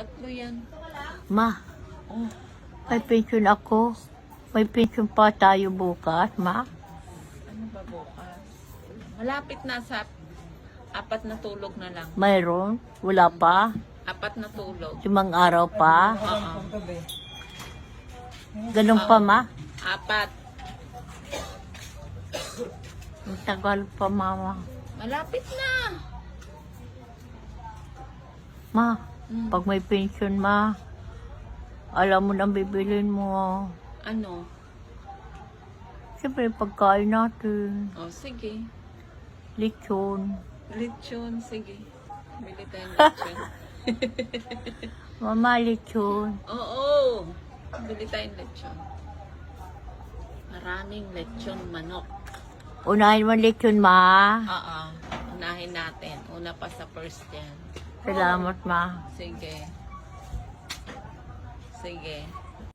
Tatlo yan. Ma, Oh, may pension ako. May pension pa tayo bukas, ma. ano ba bukas? Malapit na sa apat na tulog na lang. Mayroon? Wala pa? Apat na tulog. Limang araw pa? Oo. Ganun pa, ma? Apat. Ang tagal pa, mama. Malapit na. Ma, Mm. pag may pension, ma, alam mo nang bibilin mo. Ano? Siyempre, pagkain natin. Oh, sige. Lechon. Lechon, sige. Bili tayong lechon. Mama, lechon. Oo. Bili tayong lechon. Maraming lechon manok. Unahin mo lechon, ma. Oo. Unahin natin. Una pa sa first yan. Salamat, ma. Sige. Sige.